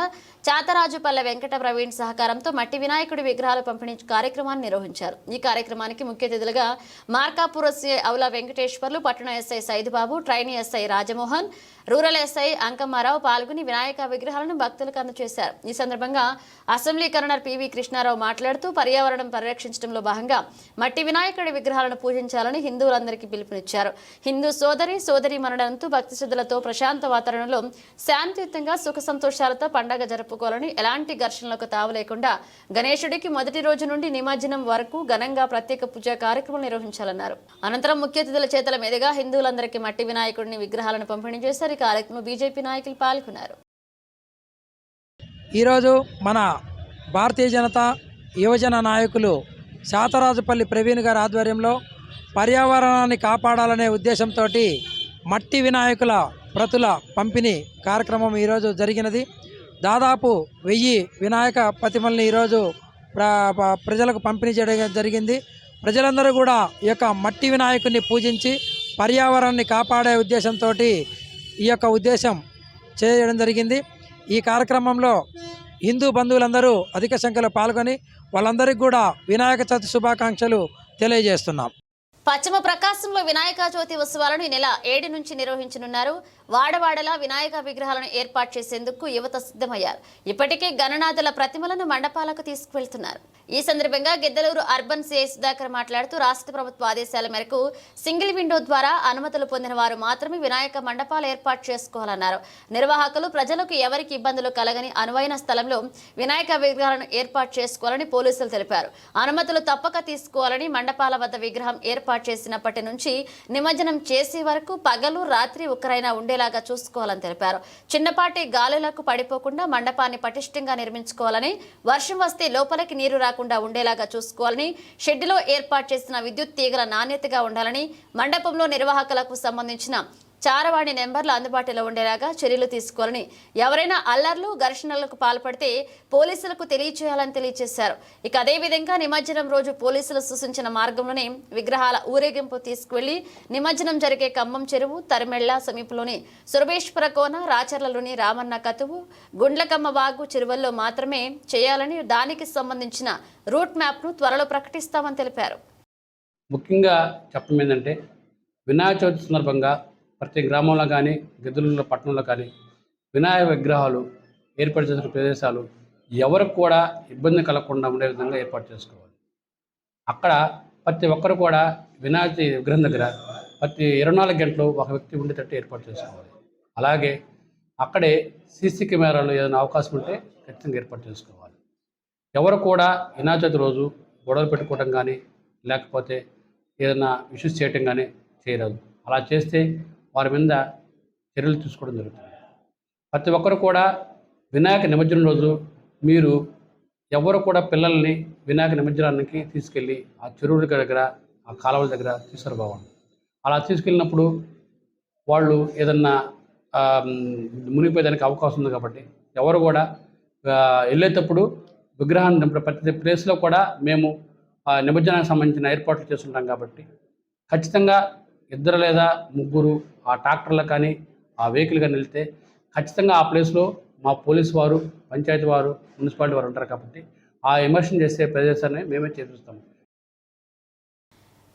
చాతరాజుపల్లె వెంకట ప్రవీణ్ సహకారంతో మట్టి వినాయకుడి విగ్రహాలు పంపిణీ కార్యక్రమాన్ని నిర్వహించారు. ఈ కార్యక్రమానికి ముఖ్య అతిథులుగా మార్కాపూర్ ఎస్ఐ అవుల వెంకటేశ్వర్లు పట్టణ SI Saidubabu trainee SI Rajamohan rural SI Ankammarao పాల్గొని వినాయక విగ్రహాలను భక్తులకు అందజేశారు. ఈ సందర్భంగా అసెంబ్లీ కరణర్ పివి కృష్ణారావు మాట్లాడుతూ పర్యావరణం పరిరక్షించడంలో భాగంగా మట్టి వినాయకుడి విగ్రహాలను పూజించాలని హిందువులందరికీ పిలుపునిచ్చారు. హిందూ సోదరి సోదరి మరణంతో భక్తి శ్రద్ధలతో ప్రశాంత వాతావరణంలో శాంతియుతంగా సుఖ సంతోషాలతో పండగ జరుపుకోవాలని ఎలాంటి ఘర్షణలకు తావు లేకుండా గణేశుడికి మొదటి రోజు నుండి నిమజ్జనం వరకు ఘనంగా ప్రత్యేక పూజా కార్యక్రమం నిర్వహించాలన్నారు. అనంతరం ముఖ్య అతిథుల చేతల మీదుగా హిందువులందరికీ మట్టి వినాయకుడిని విగ్రహాలను పంపిణీ చేశారు. ఈ కార్యక్రమంలో బీజేపీ నాయకులు పాల్గొన్నారు. ఈరోజు మన భారతీయ జనతా యువజన నాయకులు శాతరాజుపల్లి ప్రవీణ్ గారి ఆధ్వర్యంలో పర్యావరణాన్ని కాపాడాలనే ఉద్దేశంతో మట్టి వినాయకుల ప్రతుల పంపిణీ కార్యక్రమం ఈరోజు జరిగినది. దాదాపు వెయ్యి వినాయక ప్రతిమల్ని ఈరోజు ప్రజలకు పంపిణీ చేయడం జరిగింది. ప్రజలందరూ కూడా ఈ యొక్క మట్టి వినాయకుడిని పూజించి పర్యావరణాన్ని కాపాడే ఉద్దేశంతో ఈ యొక్క ఉద్దేశం చేయడం జరిగింది. ఈ కార్యక్రమంలో హిందూ బంధువులందరూ అధిక సంఖ్యలో పాల్గొని వాళ్ళందరికీ కూడా వినాయక చవితి శుభాకాంక్షలు తెలియజేస్తున్నాం. పశ్చిమ ప్రకాశంలో వినాయక చవితి ఉత్సవాలను ఈ నెల ఏడు నుంచి నిర్వహించనున్నారు. వాడవాడలా వినాయక విగ్రహాలను ఏర్పాటు చేసేందుకు యువత సిద్ధమయ్యారు. ఇప్పటికే గణనాథుల ప్రతిమలను మండపాలకు తీసుకువెళ్తున్నారు. ఈ సందర్భంగా గిద్దలూరు అర్బన్ సిఐ సుధాకర్ మాట్లాడుతూ రాష్ట్ర ప్రభుత్వ ఆదేశాల మేరకు సింగిల్ విండో ద్వారా అనుమతులు పొందిన వారు మాత్రమే వినాయక మండపాలు ఏర్పాటు చేసుకోవాలన్నారు. నిర్వాహకులు ప్రజలకు ఎవరికి ఇబ్బందులు కలగని అనువైన స్థలంలో వినాయక విగ్రహాలను ఏర్పాటు చేసుకోవాలని పోలీసులు తెలిపారు. అనుమతులు తప్పక తీసుకోవాలని మండపాల వద్ద విగ్రహం ఏర్పాటు చేసినప్పటి నుంచి నిమజ్జనం చేసే వరకు పగలు రాత్రి ఒక్కరైనా ఉండేలాగా చూసుకోవాలని తెలిపారు. చిన్నపాటి గాలులకు పడిపోకుండా మండపాన్ని పటిష్టంగా నిర్మించుకోవాలని వర్షం వస్తే లోపలికి నీరు రాకుండా ఉండేలాగా చూసుకోవాలని షెడ్డులో ఏర్పాటు చేసిన విద్యుత్ తీగల నాణ్యతగా ఉండాలని మండపంలో నిర్వాహకులకు సంబంధించిన చారవాణి నెంబర్లు అందుబాటులో ఉండేలాగా చర్యలు తీసుకోవాలని ఎవరైనా అల్లర్లు ఘర్షణలకు పాల్పడితే పోలీసులకు తెలియచేయాలని తెలియజేశారు ఇక అదేవిధంగా నిమజ్జనం రోజు పోలీసులు సూచించిన మార్గంలోనే విగ్రహాల ఊరేగింపు తీసుకువెళ్ళి నిమజ్జనం జరిగే ఖమ్మం చెరువు తరిమెళ్ళ సమీపంలోని సురభేశ్వర కోన రాచర్లలోని రామన్న కతువు గుండ్లకమ్మ వాగు చెరువుల్లో మాత్రమే చేయాలని దానికి సంబంధించిన రూట్ మ్యాప్ను త్వరలో ప్రకటిస్తామని తెలిపారు. ముఖ్యంగా చెప్పడం ఏంటంటే వినాయక చవితి సందర్భంగా ప్రతి గ్రామంలో కానీ గిద్దలూరులో పట్టణంలో కానీ వినాయక విగ్రహాలు ఏర్పాటు చేసిన ప్రదేశాలు ఎవరికి కూడా ఇబ్బంది కలగకుండా ఉండే విధంగా ఏర్పాటు చేసుకోవాలి. అక్కడ ప్రతి ఒక్కరు కూడా వినాయక విగ్రహం దగ్గర ప్రతి ఇరవై నాలుగు గంటలు ఒక వ్యక్తి ఉండేటట్టు ఏర్పాటు చేసుకోవాలి. అలాగే అక్కడే సీసీ కెమెరాలు ఏదైనా అవకాశం ఉంటే ఖచ్చితంగా ఏర్పాటు చేసుకోవాలి. ఎవరు కూడా వినాయక చవితి రోజు గొడవలు పెట్టుకోవడం కానీ లేకపోతే ఏదైనా ఇష్యూస్ చేయటం కానీ చేయరాదు. అలా చేస్తే వారి మీద చర్యలు తీసుకోవడం జరుగుతుంది. ప్రతి ఒక్కరు కూడా వినాయక నిమజ్జనం రోజు మీరు ఎవరు కూడా పిల్లల్ని వినాయక నిమజ్జనానికి తీసుకెళ్ళి ఆ చెరువుల దగ్గర ఆ కాలువల దగ్గర తీసుకురావాలి. అలా తీసుకెళ్ళినప్పుడు వాళ్ళు ఏదన్నా మునిగిపోయేదానికి అవకాశం ఉంది కాబట్టి ఎవరు కూడా వెళ్ళేటప్పుడు విగ్రహాన్ని నింప- ప్రతి ప్లేస్లో కూడా మేము ఆ, నిమజ్జనానికి సంబంధించిన ఏర్పాట్లు చేస్తుంటాం కాబట్టి ఖచ్చితంగా ఇద్దరు లేదా ముగ్గురు ఆ ట్రాక్టర్లు కానీ ఆ వెహికల్ కానీ వెళ్తే ఖచ్చితంగా ఆ ప్లేస్లో మా పోలీస్ వారు పంచాయతీ వారు మున్సిపాలిటీ వారు ఉంటారు కాబట్టి ఆ ఎమర్షన్ చేసే ప్రదేశాన్ని మేమే చేపిస్తాము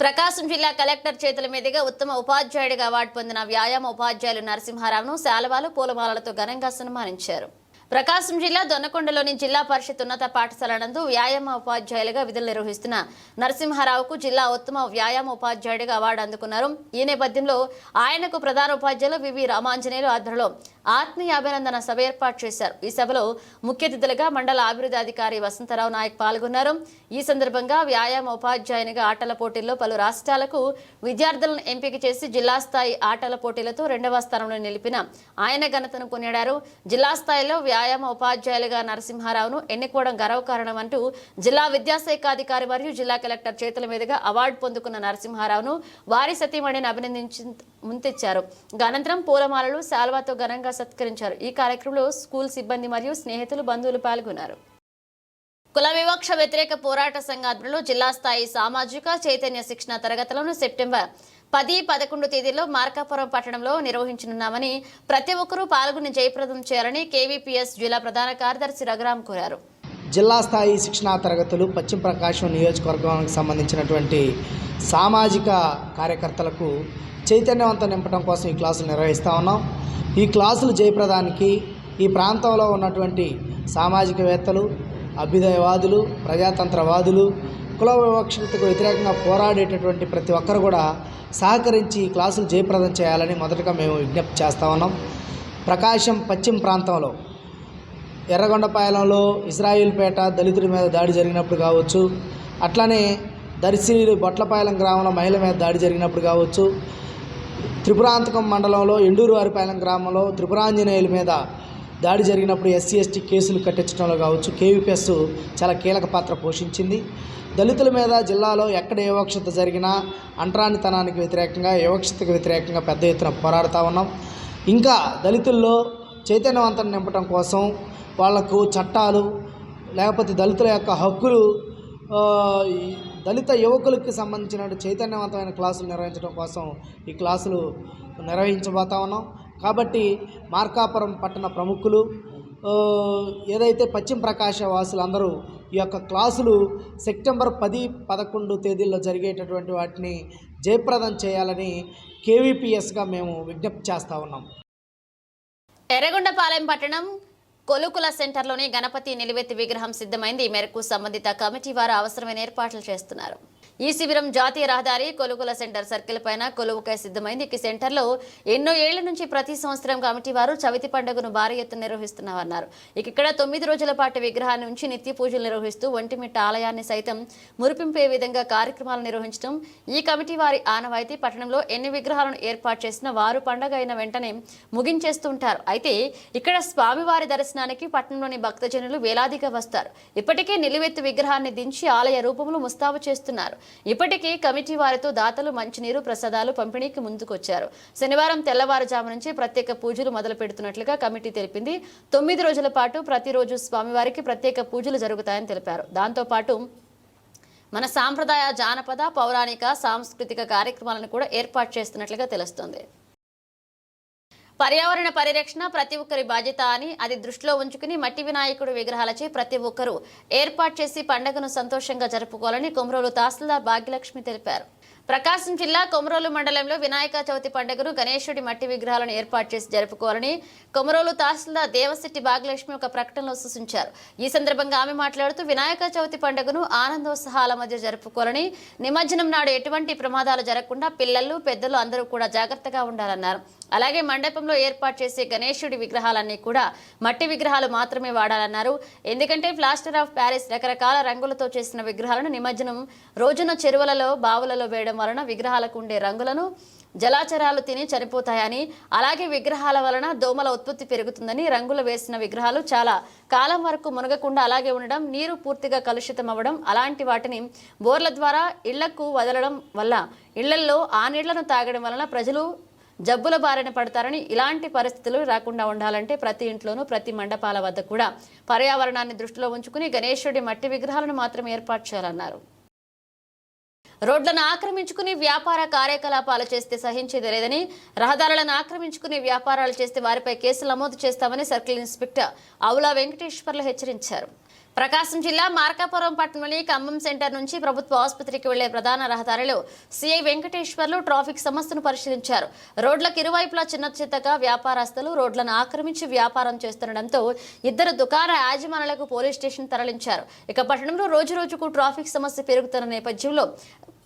ప్రకాశం జిల్లా కలెక్టర్ చేతుల మీదుగా ఉత్తమ ఉపాధ్యాయుడిగా అవార్డు పొందిన వ్యాయామ ఉపాధ్యాయులు నరసింహారావును శాలవాలు పూలమాలలతో ఘనంగా సన్మానించారు. ప్రకాశం జిల్లా దొన్నకొండలోని జిల్లా పరిషత్ ఉన్నత పాఠశాల నందు వ్యాయామ ఉపాధ్యాయులుగా విధులు నిర్వహిస్తున్న నరసింహారావుకు జిల్లా ఉత్తమ వ్యాయామ ఉపాధ్యాయుడిగా అవార్డు అందుకున్నారు. ఈ నేపథ్యంలో ఆయనకు ప్రధాన ఉపాధ్యాయులు వివి రామాంజనేయులు ఆధ్వర్యంలో ఆత్మీయ అభినందన సభ ఏర్పాటు చేశారు. ఈ సభలో ముఖ్య అతిథులుగా మండల అభివృద్ధి అధికారి వసంతరావు నాయక్ పాల్గొన్నారు. ఈ సందర్భంగా వ్యాయామ ఉపాధ్యాయునిగా ఆటల పోటీల్లో పలు రాష్ట్రాలకు విద్యార్థులను ఎంపిక చేసి జిల్లా స్థాయి ఆటల పోటీలతో రెండవ స్థానంలో నిలిపిన ఆయన ఘనతను కొనియాడారు. జిల్లా స్థాయిలో వ్యాయామ ఉపాధ్యాయులుగా నరసింహారావును ఎన్నుకోవడం గర్వకారణమంటూ జిల్లా విద్యాశాఖ అధికారి మరియు జిల్లా కలెక్టర్ చేతుల మీదుగా అవార్డు పొందుకున్న నరసింహారావును వారి సతీమణిని అభినందించి ముంతెచ్చారు. అనంతరం పూలమాలలు శాల్వాతో ఘనంగా సత్కరించారు. ఈ కార్యక్రమంలో స్కూల్ సిబ్బంది మరియు స్నేహితులు బంధువులు పాల్గొన్నారు. కుల వివక్ష వ్యతిరేక పోరాట సంఘ ఆధ్వర్యంలో జిల్లా స్థాయి సామాజిక చైతన్య శిక్షణ తరగతులను సెప్టెంబర్ పది పదకొండు తేదీలో మార్కాపురం పట్టణంలో నిర్వహించనున్నామని ప్రతి ఒక్కరూ పాల్గొని జయప్రదం చేయాలని కేవీపీఎస్ జిల్లా ప్రధాన కార్యదర్శి రఘురాం కోరారు. జిల్లా స్థాయి శిక్షణా తరగతులు పశ్చిమ ప్రకాశం నియోజకవర్గానికి సంబంధించినటువంటి సామాజిక కార్యకర్తలకు చైతన్యవంతం నింపడం కోసం ఈ క్లాసులు నిర్వహిస్తూ ఉన్నాం. ఈ క్లాసులు జయప్రదానికి ఈ ప్రాంతంలో ఉన్నటువంటి సామాజికవేత్తలు అభ్యుదయవాదులు ప్రజాతంత్రవాదులు కుల వివక్షతకు వ్యతిరేకంగా పోరాడేటటువంటి ప్రతి ఒక్కరు కూడా సహకరించి ఈ క్లాసులు జయప్రదం చేయాలని మొదటగా మేము విజ్ఞప్తి చేస్తా ఉన్నాం. ప్రకాశం పశ్చిమ ప్రాంతంలో ఎర్రగొండపాలెంలో ఇస్రాయిల్పేట దళితుల మీద దాడి జరిగినప్పుడు కావచ్చు అట్లానే దర్శి బొట్లపాలెం గ్రామంలో మహిళ మీద దాడి జరిగినప్పుడు కావచ్చు త్రిపురాంతకం మండలంలో ఎండూరువారిపాలెం గ్రామంలో త్రిపురాంజనేయుల మీద దాడి జరిగినప్పుడు ఎస్సీ ఎస్టీ కేసులు కట్టించడంలో కావచ్చు కేవీపీఎస్ చాలా కీలక పాత్ర పోషించింది. దళితుల మీద జిల్లాలో ఎక్కడ వివక్షత జరిగినా అంటరానితనానికి వ్యతిరేకంగా వివక్షతకు వ్యతిరేకంగా పెద్ద ఎత్తున పోరాడుతూ ఉన్నాం. ఇంకా దళితుల్లో చైతన్యవంతం నింపడం కోసం వాళ్ళకు చట్టాలు లేకపోతే దళితుల యొక్క హక్కులు దళిత యువకులకు సంబంధించిన చైతన్యవంతమైన క్లాసులు నిర్వహించడం కోసం ఈ క్లాసులు నిర్వహించబోతా ఉన్నాం. కాబట్టి మార్కాపురం పట్టణ ప్రముఖులు ఏదైతే పశ్చిమ ప్రకాశ వాసులు అందరూ ఈ యొక్క క్లాసులు సెప్టెంబర్ పది పదకొండు తేదీల్లో జరిగేటటువంటి వాటిని జయప్రదం చేయాలని కేవీపీఎస్గా మేము విజ్ఞప్తి చేస్తూ ఉన్నాం. ఎర్రగొండపాలెం పట్టణం కొలుకుల సెంటర్లోని గణపతి నిలువెత్తి విగ్రహం సిద్ధమైంది. ఈ మేరకు సంబంధిత కమిటీ వారు అవసరమైన ఏర్పాట్లు చేస్తున్నారు. ఈ శిబిరం జాతీయ రహదారి కొలుకుల సెంటర్ సర్కిల్ పైన కొలువుకై సిద్ధమైంది. ఈ సెంటర్లో ఎన్నో ఏళ్ళ నుంచి ప్రతి సంవత్సరం కమిటీ వారు చవితి పండుగను భారీ ఎత్తున నిర్వహిస్తున్నామన్నారు. ఇక ఇక్కడ తొమ్మిది రోజుల పాటు విగ్రహాన్ని ఉంచి నిత్య పూజలు నిర్వహిస్తూ ఒంటిమిట్ట ఆలయాన్ని సైతం మురిపింపే విధంగా కార్యక్రమాలు నిర్వహించడం ఈ కమిటీ వారి ఆనవాయితీ పట్టణంలో ఎన్ని విగ్రహాలను ఏర్పాటు చేసినా వారు పండగ అయిన వెంటనే ముగించేస్తుంటారు. అయితే ఇక్కడ స్వామివారి దర్శనానికి పట్టణంలోని భక్తజనులు వేలాదిగా వస్తారు. ఇప్పటికే నిలువెత్తు విగ్రహాన్ని దించి ఆలయ రూపంలో ముస్తాబు చేస్తున్నారు. ఇప్పటికే కమిటీ వారితో దాతలు మంచినీరు ప్రసాదాలు పంపిణీకి ముందుకొచ్చారు. శనివారం తెల్లవారుజాము నుంచి ప్రత్యేక పూజలు మొదలు పెడుతున్నట్లుగా కమిటీ తెలిపింది. తొమ్మిది రోజుల పాటు ప్రతిరోజు స్వామివారికి ప్రత్యేక పూజలు జరుగుతాయని తెలిపారు. దాంతోపాటు మన సాంప్రదాయ జానపద పౌరాణిక సాంస్కృతిక కార్యక్రమాలను కూడా ఏర్పాటు చేస్తున్నట్లుగా తెలుస్తోంది. పర్యావరణ పరిరక్షణ ప్రతి ఒక్కరి బాధ్యత అని అది దృష్టిలో ఉంచుకుని మట్టి వినాయకుడు విగ్రహాలచే ప్రతి ఒక్కరూ ఏర్పాటు చేసి పండుగను సంతోషంగా జరుపుకోవాలని కొమరోలు తహసీల్దార్ భాగ్యలక్ష్మి తెలిపారు. ప్రకాశం జిల్లా కొమరోలు మండలంలో వినాయక చవితి పండుగను గణేశుడి మట్టి విగ్రహాలను ఏర్పాటు చేసి జరుపుకోవాలని కొమరోలు తహసీల్దార్ దేవశెట్టి భాగ్యలక్ష్మి ఒక ప్రకటనలో సూచించారు. ఈ సందర్భంగా ఆమె మాట్లాడుతూ వినాయక చవితి పండుగను ఆనందోత్సాహాల మధ్య జరుపుకోవాలని నిమజ్జనం నాడు ఎటువంటి ప్రమాదాలు జరగకుండా పిల్లలు పెద్దలు అందరూ కూడా జాగ్రత్తగా ఉండాలన్నారు. అలాగే మండపంలో ఏర్పాటు చేసే గణేశుడి విగ్రహాలన్నీ కూడా మట్టి విగ్రహాలు మాత్రమే వాడాలన్నారు. ఎందుకంటే ప్లాస్టర్ ఆఫ్ ప్యారిస్ రకరకాల రంగులతో చేసిన విగ్రహాలను నిమజ్జనం రోజున చెరువులలో బావులలో వేయడం వలన విగ్రహాలకు ఉండే రంగులను జలాచరాలు తిని చనిపోతాయని అలాగే విగ్రహాల వలన దోమల ఉత్పత్తి పెరుగుతుందని రంగులు వేసిన విగ్రహాలు చాలా కాలం వరకు మునగకుండా అలాగే ఉండడం నీరు పూర్తిగా కలుషితం అవ్వడం అలాంటి వాటిని బోర్ల ద్వారా ఇళ్ళకు వదలడం వల్ల ఇళ్ళల్లో ఆ నీళ్ళను తాగడం వలన ప్రజలు జబ్బుల బారిన పడతారని ఇలాంటి పరిస్థితులు రాకుండా ఉండాలంటే ప్రతి ఇంట్లోనూ ప్రతి మండపాల వద్ద కూడా పర్యావరణాన్ని దృష్టిలో ఉంచుకుని గణేశుడి మట్టి విగ్రహాలను మాత్రం ఏర్పాటు చేయాలన్నారు. రోడ్లను ఆక్రమించుకుని వ్యాపార కార్యకలాపాలు చేస్తే సహించేది లేదని రహదారులను ఆక్రమించుకుని వ్యాపారాలు చేస్తే వారిపై కేసులు నమోదు చేస్తామని సర్కిల్ ఇన్స్పెక్టర్ అవులా వెంకటేశ్వర్లు హెచ్చరించారు. ప్రకాశం జిల్లా మార్కాపురం పట్టణంలోని ఖమ్మం సెంటర్ నుంచి ప్రభుత్వ ఆసుపత్రికి వెళ్ళే ప్రధాన రహదారిలో సీఐ వెంకటేశ్వర్లు ట్రాఫిక్ సమస్యను పరిశీలించారు. రోడ్లకు ఇరువైపులా చిన్న చిత్తగా వ్యాపారస్తులు రోడ్లను ఆక్రమించి వ్యాపారం చేస్తుండటంతో ఇద్దరు దుకాణ యాజమానులకు పోలీస్ స్టేషన్ తరలించారు. ఇక పట్టణంలో రోజు రోజుకు ట్రాఫిక్ సమస్య పెరుగుతున్న నేపథ్యంలో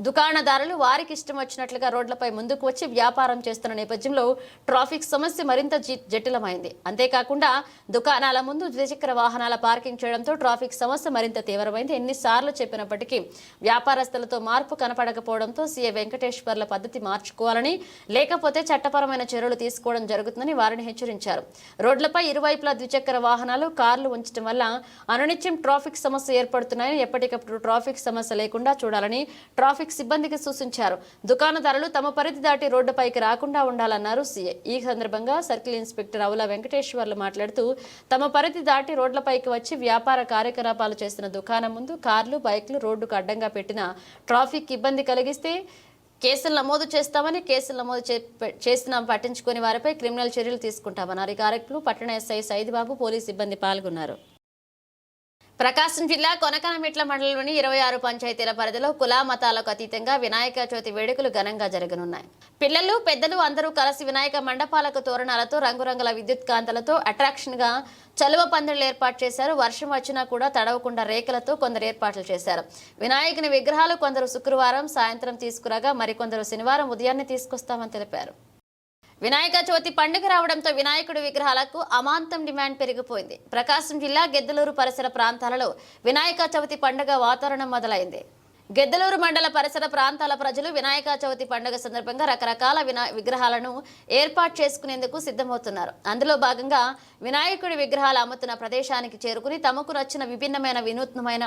దుకాణదారులు వారికి ఇష్టం వచ్చినట్లుగా రోడ్లపై ముందుకు వచ్చి వ్యాపారం చేస్తున్న నేపథ్యంలో ట్రాఫిక్ సమస్య మరింత జటిలమైంది. అంతేకాకుండా దుకాణాల ముందు ద్విచక్ర వాహనాల పార్కింగ్ చేయడంతో ట్రాఫిక్ సమస్య మరింత తీవ్రమైంది. ఎన్నిసార్లు చెప్పినప్పటికీ వ్యాపారస్తులతో మార్పు కనపడకపోవడంతో సీఏ వెంకటేశ్వర్ల పద్ధతి మార్చుకోవాలని లేకపోతే చట్టపరమైన చర్యలు తీసుకోవడం జరుగుతుందని వారిని హెచ్చరించారు. రోడ్లపై ఇరువైపులా ద్విచక్ర వాహనాలు కార్లు ఉంచడం వల్ల అనునిత్యం ట్రాఫిక్ సమస్య ఏర్పడుతున్నాయని ఎప్పటికప్పుడు ట్రాఫిక్ సమస్య లేకుండా చూడాలని ట్రాఫిక్ సిబ్బందికి సూచించారు. దుకాణదారులు తమ పరిధి దాటి రోడ్డుపైకి రాకుండా ఉండాలన్నారు సీఏ. ఈ సందర్భంగా సర్కిల్ ఇన్స్పెక్టర్ అవుల వెంకటేశ్వర్లు మాట్లాడుతూ తమ పరిధి దాటి రోడ్లపైకి వచ్చి వ్యాపార కార్యకలాపాలు చేసిన దుకాణం ముందు కార్లు బైక్లు రోడ్డుకు అడ్డంగా పెట్టిన ట్రాఫిక్ ఇబ్బంది కలిగిస్తే కేసులు నమోదు చేస్తామని కేసులు నమోదు చే- చేసిన పట్టించుకుని వారిపై క్రిమినల్ చర్యలు తీసుకుంటామన్నారు. ఈ కార్యక్రమంలో పట్టణ ఎస్ఐ సైదిబాబు పోలీస్ సిబ్బంది పాల్గొన్నారు. ప్రకాశం జిల్లా కొనకనమిట్ల మండలంలోని ఇరవై ఆరు పంచాయతీల పరిధిలో కుల మతాలకు అతీతంగా వినాయక చవితి వేడుకలు ఘనంగా జరగనున్నాయి. పిల్లలు పెద్దలు అందరూ కలిసి వినాయక మండపాలకు తోరణాలతో రంగురంగుల విద్యుత్ కాంతలతో అట్రాక్షన్గా చలువ పందిళ్ళు ఏర్పాటు చేశారు. వర్షం వచ్చినా కూడా తడవకుండా రేఖలతో కొందరు ఏర్పాట్లు చేశారు. వినాయకుని విగ్రహాలు కొందరు శుక్రవారం సాయంత్రం తీసుకురాగా మరికొందరు శనివారం ఉదయాన్నే తీసుకొస్తామని తెలిపారు. వినాయక చవితి పండుగ రావడంతో వినాయకుడి విగ్రహాలకు అమాంతం డిమాండ్ పెరిగిపోయింది. ప్రకాశం జిల్లా గెద్దలూరు పరిసర ప్రాంతాలలో వినాయక చవితి పండుగ వాతావరణం మొదలైంది. గెద్దలూరు మండల పరిసర ప్రాంతాల ప్రజలు వినాయక చవితి పండుగ సందర్భంగా రకరకాల వినా విగ్రహాలను ఏర్పాటు చేసుకునేందుకు సిద్ధమవుతున్నారు. అందులో భాగంగా వినాయకుడి విగ్రహాలు అమ్ముతున్న ప్రదేశానికి చేరుకుని తమకు నచ్చిన విభిన్నమైన వినూత్నమైన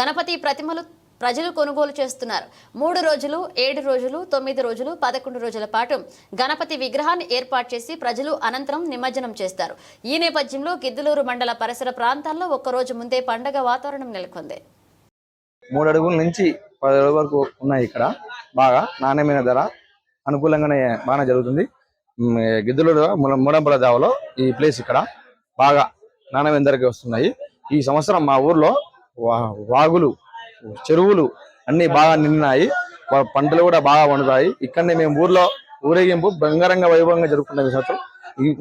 గణపతి ప్రతిమలు ప్రజలు కొనుగోలు చేస్తున్నారు. మూడు రోజులు ఏడు రోజులు తొమ్మిది రోజులు పదకొండు రోజుల పాటు గణపతి విగ్రహాన్ని ఏర్పాటు చేసి ప్రజలు అనంతరం నిమజ్జనం చేస్తారు. ఈ నేపథ్యంలో గిద్దలూరు మండల పరిసర ప్రాంతాల్లో ఒక్కరోజు ముందే పండగ వాతావరణం నెలకొంది. మూడు అడుగుల నుంచి పది అడుగుల వరకు ఉన్నాయి ఇక్కడ. బాగా నాణ్యమైన ధర అనుకూలంగానే బాగా జరుగుతుంది. గిద్దలూరు ముల- మూడంపల దావలో ఈ ప్లేస్ ఇక్కడ బాగా నాణ్యమైన ధరకి వస్తున్నాయి. ఈ సంవత్సరం మా ఊర్లో వా- వాగులు చెరువులు అన్ని బాగా నిండినాయి. పంటలు కూడా బాగా పండుతాయి. ఇక్కడనే మేము ఊర్లో ఊరేగింపు బంగారంగ వైభవంగా జరుపుకుంటాం ఈ సంవత్సరం.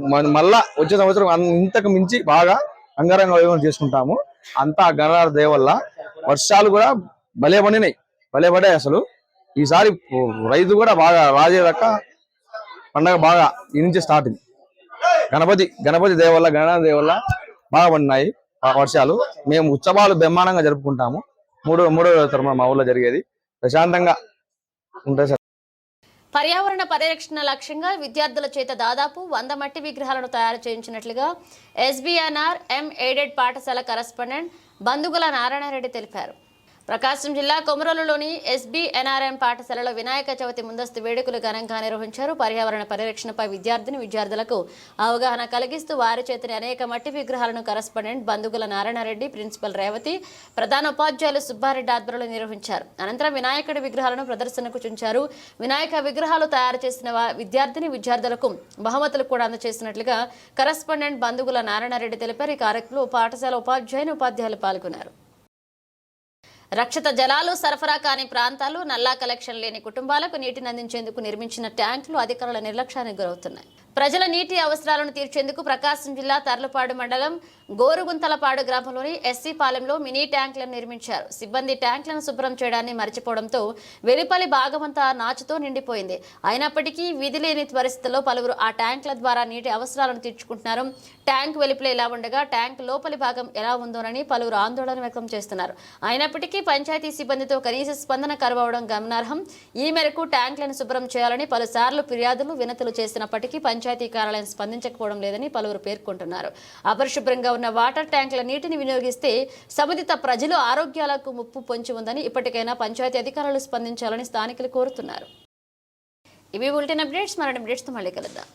మ- మళ్ళా వచ్చే సంవత్సరం ఇంతకు మించి బాగా అంగరంగ వైభవం చేసుకుంటాము. అంతా గణరాజ దయ వల్ల వర్షాలు కూడా భలే పడినాయి. భలే పడ్డాయి అసలు. ఈసారి రైతు కూడా బాగా రాజేదాకా పండగ బాగా ఈ నుంచి స్టార్టింగ్. గణపతి గణపతి దేవల్ల గణనాథ బాగా పడినాయి వర్షాలు. మేము ఉత్సవాలు బ్రహ్మాండంగా జరుపుకుంటాము. మూడో మూడో తరమ మా ఊళ్ళో జరిగేది. ప్రశాంతంగా ఉంటుంది సార్ పర్యావరణ పరిరక్షణ లక్ష్యంగా విద్యార్థుల చేత దాదాపు వంద మట్టి విగ్రహాలను తయారు చేయించినట్లుగా ఎస్బీఎన్ఆర్ ఎం ఎయిడెడ్ పాఠశాల కరస్పాండెంట్ బందుగుల నారాయణరెడ్డి తెలిపారు. ప్రకాశం జిల్లా కొమరలులోని ఎస్బీ ఎన్ఆర్ఎం పాఠశాలలో వినాయక చవితి ముందస్తు వేడుకలు ఘనంగా నిర్వహించారు. పర్యావరణ పరిరక్షణపై విద్యార్థిని విద్యార్థులకు అవగాహన కలిగిస్తూ వారి చేతిని అనేక మట్టి విగ్రహాలను కరస్పాండెంట్ బంధుగుల నారాయణరెడ్డి ప్రిన్సిపల్ రేవతి ప్రధాన ఉపాధ్యాయులు సుబ్బారెడ్డి ఆధ్వర్యంలో నిర్వహించారు. అనంతరం వినాయకుడి విగ్రహాలను ప్రదర్శనకు చుంచారు. వినాయక విగ్రహాలు తయారు చేసిన విద్యార్థిని విద్యార్థులకు బహుమతులు కూడా అందజేసినట్లుగా కరస్పాండెంట్ బంధుగుల నారాయణరెడ్డి తెలిపారు. ఈ కార్యక్రమంలో పాఠశాల ఉపాధ్యాయుని ఉపాధ్యాయులు పాల్గొన్నారు. రక్షిత జలాలు సరఫరా కాని ప్రాంతాలు నల్లా కలెక్షన్ లేని కుటుంబాలకు నీటిని అందించేందుకు నిర్మించిన ట్యాంకులు అధికారుల నిర్లక్ష్యానికి గురవుతున్నాయి. ప్రజల నీటి అవసరాలను తీర్చేందుకు ప్రకాశం జిల్లా తర్లపాడు మండలం గోరుగుంతలపాడు గ్రామంలోని ఎస్సీ పాలెంలో మినీ ట్యాంకులను నిర్మించారు. సిబ్బంది ట్యాంకులను శుభ్రం చేయడాన్ని మర్చిపోవడంతో వెలుపలి భాగమంతా నాచుతో నిండిపోయింది. అయినప్పటికీ విధి లేని పరిస్థితుల్లో పలువురు ఆ ట్యాంకుల ద్వారా నీటి అవసరాలను తీర్చుకుంటున్నారు. ట్యాంక్ వెలుపల ఇలా ఉండగా ట్యాంక్ లోపలి భాగం ఎలా ఉందోనని పలువురు ఆందోళన వ్యక్తం చేస్తున్నారు. అయినప్పటికీ పంచాయతీ సిబ్బందితో కనీస స్పందన కరువవడం గమనార్హం. ఈ మేరకు ట్యాంకులను శుభ్రం చేయాలని పలుసార్లు ఫిర్యాదులు వినతులు చేసినప్పటికీ పంచాయతీ కార్యాలయం స్పందించకపోవడం లేదని పలువురు పేర్కొంటున్నారు. అపరిశుభ్రంగా ఉన్న వాటర్ ట్యాంకుల నీటిని వినియోగిస్తే సంబంధిత ప్రజలు ఆరోగ్యాలకు ముప్పు పొంచి ఉందని ఇప్పటికైనా పంచాయతీ అధికారులు స్పందించాలని స్థానికులు కోరుతున్నారు. ఇవి బులెటిన్ అప్డేట్స్. మరణ అప్డేట్స్తో మళ్ళీ కలుద్దాం.